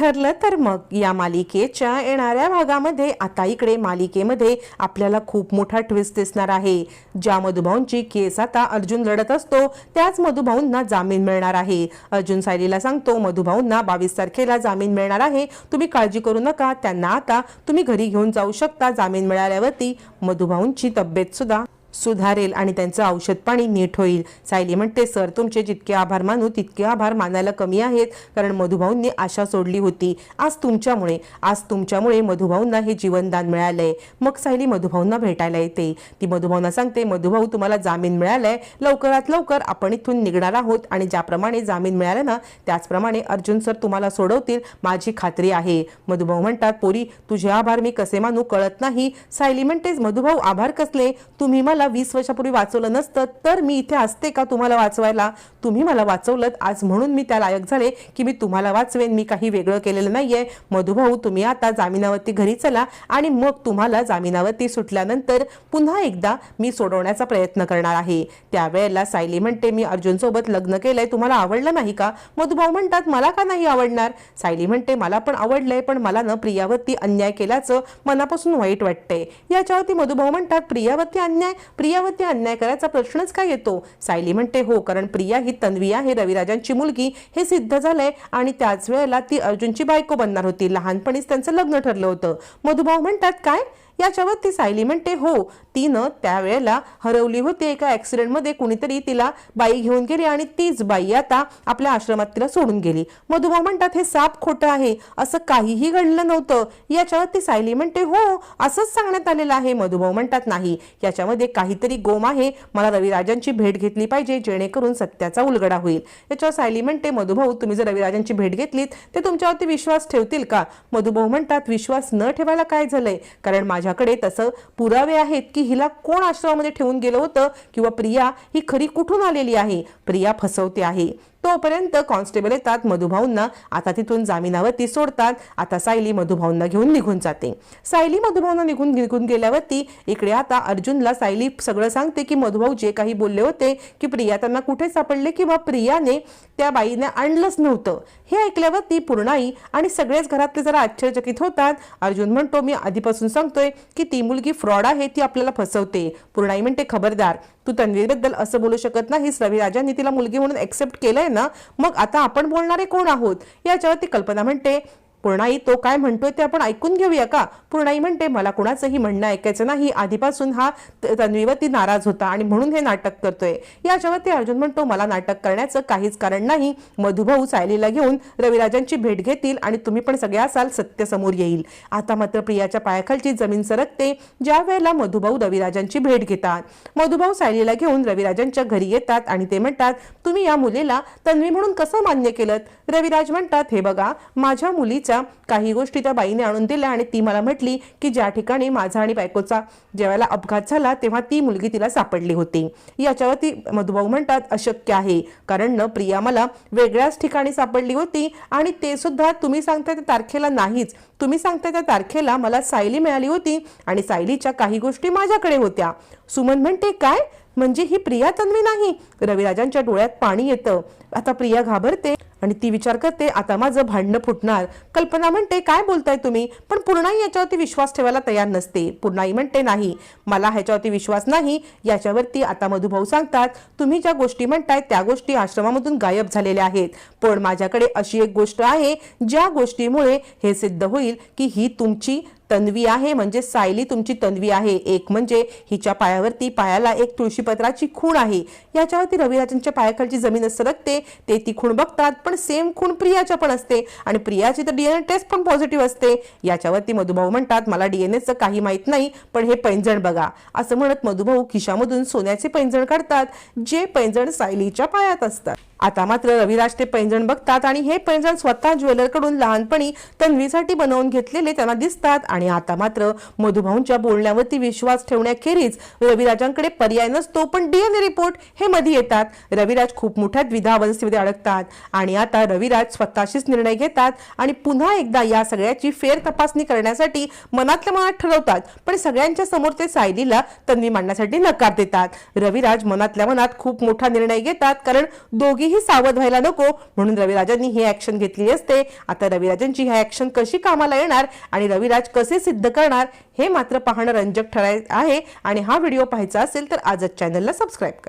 ठरलं तर मग या मालिकेच्या येणाऱ्या भागामध्ये आता इकडे मालिकेमध्ये आपल्याला खूप मोठा ट्विस्ट दिसणार आहे. ज्या मधुभाऊंची केस आता अर्जुन लढत असतो त्याच मधुभाऊंना जामीन मिळणार आहे. अर्जुन सायलीला सांगतो मधुभाऊंना बावीस तारखेला जामीन मिळणार आहे. तुम्ही काळजी करू नका. त्यांना आता तुम्ही घरी घेऊन जाऊ शकता जामीन मिळाल्यावरती. मधुभाऊंची तब्येत सुद्धा सुधारेल आणि त्यांचं औषध पाणी नीट होईल. सायली म्हणते सर तुमचे जितके आभार मानू तितके आभार मानायला कमी आहेत कारण मधुभाऊंनी आशा सोडली होती. आज तुमच्यामुळे आज तुमच्यामुळे मधुभाऊंना हे जीवनदान मिळालंय. मग सायली मधुभाऊंना भेटायला येते. ती मधुभाऊंना सांगते मधुभाऊ तुम्हाला जामीन मिळालाय. लवकरात लवकर आपण इथून निघणार आहोत आणि ज्याप्रमाणे जामीन मिळालं ना त्याचप्रमाणे अर्जुन सर तुम्हाला सोडवतील माझी खात्री आहे. मधुभाऊ म्हणतात पोरी तुझे आभार मी कसे मानू कळत नाही. सायली म्हणतेच मधुभाऊ आभार कसले? तुम्ही मला वीस वर्षापूर्वी वाचवलं नसतं तर मी इथे असते का तुम्हाला वाचवायला? तुम्ही मला वाचवलं आज म्हणून मी त्या लायक झाले की मी तुम्हाला वाचवेन. मी काही वेगळं केलेलं नाहीये. मधुभाऊ तुम्ही आता जामिनावरती घरी चला आणि मग तुम्हाला जामिनावरती सुटल्यानंतर पुन्हा एकदा मी सोडवण्याचा प्रयत्न करणार आहे. त्यावेळेला सायली म्हणते मी अर्जुनसोबत लग्न केलंय. तुम्हाला आवडलं नाही का? मधुभाऊ म्हणतात मला का नाही आवडणार? सायली म्हणते मला पण आवडलंय पण मला न प्रियावरती अन्याय केल्याचं मनापासून वाईट वाटतंय. याच्यावरती मधुभाऊ म्हणतात प्रियावरती अन्याय? प्रियावरती अन्याय करायचा प्रश्नच काय येतो? सायली म्हणते हो कारण प्रिया ही तन्वी आहे रविराजांची मुलगी. हे सिद्ध झालंय आणि त्याच वेळेला ती अर्जुनची बायको बनणार होती. लहानपणीच त्यांचं लग्न ठरलं होतं. मधुभाऊ म्हणतात काय? याच्यावर ती सायली म्हणते हो. तिनं त्यावेळेला हरवली होती एका ॲक्सिडेंटमध्ये कुणीतरी तिला बाई घेऊन गेली आणि तीच बाई आता आपल्या आश्रमात तिला सोडून गेली. मधुभाऊ म्हणतात हे साप खोटं आहे. असं काहीही घडलं नव्हतं. याच्यावर ती सायली म्हणते हो असंच सांगण्यात आलेलं आहे. मधुभाऊ म्हणतात नाही. याच्यामध्ये काहीतरी गोम आहे. मला रविराजांची भेट घेतली पाहिजे जेणेकरून सत्याचा उलगडा होईल. याच्यावर सायली म्हणते मधुभाऊ तुम्ही जर रविराजांची भेट घेतलीत ते तुमच्यावरती विश्वास ठेवतील का? मधुभाऊ म्हणतात विश्वास न ठेवायला काय झालंय? कारण माझ्या माझ्याकडे तसं पुरावे आहेत की हिला कोण आश्रमामध्ये ठेवून गेलं होतं? किंवा प्रिया ही खरी कुठून आलेली आहे? प्रिया फसवते आहे. तोपर्यंत कॉन्स्टेबल येतात मधुभाऊंना. आता तिथून जामिनावरती सोडतात. आता सायली मधुभाऊंना घेऊन निघून जाते. सायली मधुभाऊंना निघून निघून गेल्यावरती इकडे आता अर्जुनला सायली सगळं सांगते की मधुभाऊ जे काही बोलले होते की प्रिया त्यांना कुठे सापडले किंवा प्रियाने त्या बाईने आणलंच नव्हतं. हे ऐकल्यावरती पूर्णाई आणि सगळेच घरातले जरा आश्चर्यचकित होतात. अर्जुन म्हणतो मी आधीपासून सांगतोय की ती मुलगी फ्रॉड आहे ती आपल्याला फसवते. पूर्णाई म्हणते खबरदार तू तन्वीरबद्दल असं बोलू शकत नाहीस रविराजांनी तिला मुलगी म्हणून एक्सेप्ट केलंय ना मग आता आपण बोलणारे कोण आहोत? याच्यावर ती कल्पना म्हणते. पूर्णाई तो काय म्हणतोय ते आपण ऐकून घेऊया का? पूर्णाई म्हणते मला कुणाचंही म्हणणं ऐकायचं नाही. आधीपासून हा त- तन्वीवरती नाराज होता आणि म्हणून हे नाटक करतोय. याच्यावरती अर्जुन म्हणतो मला नाटक करण्याचं काहीच कारण नाही. मधुभाऊ सायलीला घेऊन रविराजांची भेट घेतील आणि तुम्ही पण सगळे असाल सत्य समोर येईल. आता मात्र प्रियाच्या पायाखालची जमीन सरकते. ज्या वेळेला मधुभाऊ रविराजांची भेट घेतात मधुभाऊ सायलीला घेऊन रविराजांच्या घरी येतात आणि ते म्हणतात तुम्ही या मुलीला तन्वी म्हणून कसं मान्य केलं रविराज म्हणतात हे बघा माझ्या मुलीचं मुलीच्या काही गोष्टी त्या बाईने आणून दिल्या आणि ती मला म्हटली की ज्या ठिकाणी माझा आणि बायकोचा ज्यावेळेला अपघात झाला तेव्हा ती मुलगी तिला सापडली होती. याच्यावरती मधुभाऊ म्हणतात अशक्य आहे. कारण न प्रिया मला वेगळ्याच ठिकाणी सापडली होती आणि ते सुद्धा तुम्ही सांगता त्या तारखेला नाहीच. तुम्ही सांगता त्या तारखेला मला सायली मिळाली होती आणि सायलीच्या काही गोष्टी माझ्याकडे होत्या. सुमन म्हणते काय? म्हणजे ही प्रिया तन्वी नाही? रविराजांच्या डोळ्यात पाणी येतं. आता प्रिया घाबरते. आणि ती विचार करते आता माझं भांडणं फुटणार. कल्पना म्हणते काय बोलताय तुम्ही? पण पूर्णाई याच्यावरती विश्वास ठेवायला तयार नसते. पूर्णाई म्हणते नाही मला ह्याच्यावरती विश्वास नाही. याच्यावरती आता मधुभाऊ सांगतात तुम्ही ज्या गोष्टी म्हणताय त्या गोष्टी आश्रमामधून गायब झालेल्या आहेत. पण माझ्याकडे अशी एक गोष्ट आहे ज्या गोष्टीमुळे हे सिद्ध होईल की ही तुमची तन्वी आहे म्हणजे सायली तुमची तन्वी आहे. एक म्हणजे हिच्या पायावरती पायाला एक तुळशीपत्राची खूण आहे. याच्यावरती रविराजांच्या पायाखालची जमीन सरकते ते ती खूण बघतात पण सेम खूण प्रियाच्या पण असते. आणि प्रियाची तर डीएनए टेस्ट पण पॉझिटिव्ह असते. याच्यावरती मधुभाऊ म्हणतात मला डीएनएचं काही माहीत नाही पण हे पैंजण बघा. असं म्हणत मधुभाऊ खिशामधून सोन्याचे पैंजण काढतात जे पैंजण सायलीच्या पायात असतात. आता मात्र रविराज ते पैंजण बघतात आणि हे पैंजण स्वतः ज्वेलरकडून लहानपणी तन्वीसाठी बनवून घेतलेले त्यांना दिसतात. आणि आता मात्र मधुभाऊंच्या बोलण्यावरती विश्वास ठेवण्याखेरीज रविराजांकडे पर्याय नसतो पण डीएनए रिपोर्ट हे मध्ये येतात. रविराज खूप मोठ्या द्विधावस्थेमध्ये अडकतात आणि आता रविराज स्वतःशीच निर्णय घेतात आणि पुन्हा एकदा या सगळ्याची फेर तपासणी करण्यासाठी मनातल्या मनात ठरवतात पण सगळ्यांच्या समोर ते सायलीला तन्वी मांडण्यासाठी नकार देतात. रविराज मनातल्या मनात खूप मोठा निर्णय घेतात कारण दोघी कधीही सावध व्हायला नको. म्हणून रविराजांनी ही ऍक्शन घेतली असते. आता रविराजांची ही ऍक्शन कशी कामाला येणार आणि रविराज कसे सिद्ध करणार हे मात्र पाहणं रंजक ठराय आहे. आणि हा व्हिडिओ पाहायचा असेल तर आजच चॅनलला सबस्क्राईब करा.